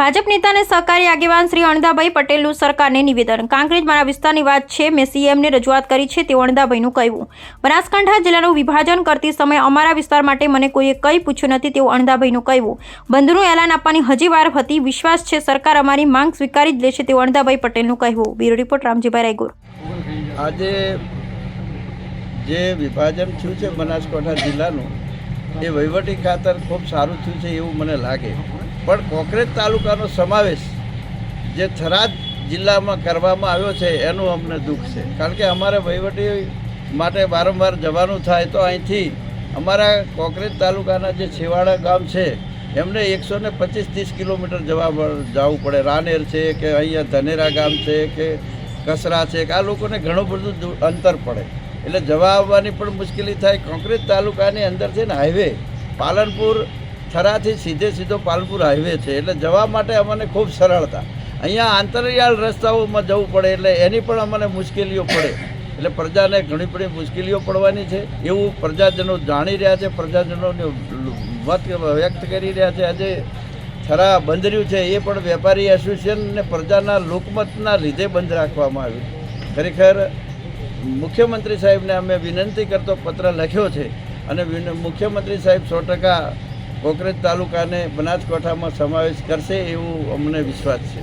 ભાજપ નેતા અને સહકારી આગેવાન શ્રી અણદાભાઈ પટેલનું સરકારને નિવેદન. કાંકરેજ મારા વિસ્તારની વાત છે, મેં સીએમને રજૂઆત કરી છે તેવું અણદાભાઈનું કહેવું. બનાસકાંઠા જિલ્લાનું વિભાજન કરતી સમયે અમારા વિસ્તાર માટે મને કોઈએ કંઈ પૂછ્યું નથી તેવું અણદાભાઈનું કહેવું. બંધનું એલાન આપવાની હજી વાર હતી, વિશ્વાસ છે, સરકાર અમારી માંગ સ્વીકારી જ લેશે તેવું અણદાભાઈ પટેલનું કહેવું. Bureau report, Ramjibhai Raygur. આજે જે વિભાજન થયું છે બનાસકાંઠા જિલ્લાનું, એ વહીવટી ખાતર ખૂબ સારું થયું છે એવું મને લાગે. પણ કોકરેજ તાલુકાનો સમાવેશ જે થરાદ જિલ્લામાં કરવામાં આવ્યો છે, એનું અમને દુઃખ છે. કારણ કે અમારે વહીવટી માટે વારંવાર જવાનું થાય તો અહીંથી અમારા કોકરેજ તાલુકાના જે છેવાડા ગામ છે, એમને એકસો ને પચીસ ત્રીસ કિલોમીટર જવા જવું પડે. રાનેર છે કે અહીંયા ધનેરા ગામ છે કે કસરા છે કે આ લોકોને ઘણું બધું અંતર પડે. એટલે જવા આવવાની પણ મુશ્કેલી થાય. કોંકરેજ તાલુકાની અંદર છે ને હાઈવે, પાલનપુર થરાથી સીધે સીધો પાલનપુર હાઈવે છે. એટલે જવા માટે અમને ખૂબ સરળતા. અહીંયા આંતરિયાળ રસ્તાઓમાં જવું પડે એટલે એની પણ અમને મુશ્કેલીઓ પડે. એટલે પ્રજાને ઘણી બધી મુશ્કેલીઓ પડવાની છે. એવું પ્રજાજનો જાણી રહ્યા છે પ્રજાજનોને મત વ્યક્ત કરી રહ્યા છે. આજે થરા બંધ રહ્યું છે, એ પણ વેપારી એસોસિએશનને પ્રજાના લોકમતના લીધે બંધ રાખવામાં આવ્યું. ખરેખર મુખ્યમંત્રી સાહેબને અમે વિનંતી કરતો પત્ર લખ્યો છે અને મુખ્યમંત્રી સાહેબ સો ટકા કોકરેજ તાલુકાને બનાસકાંઠામાં સમાવેશ કરશે એવું અમને વિશ્વાસ છે.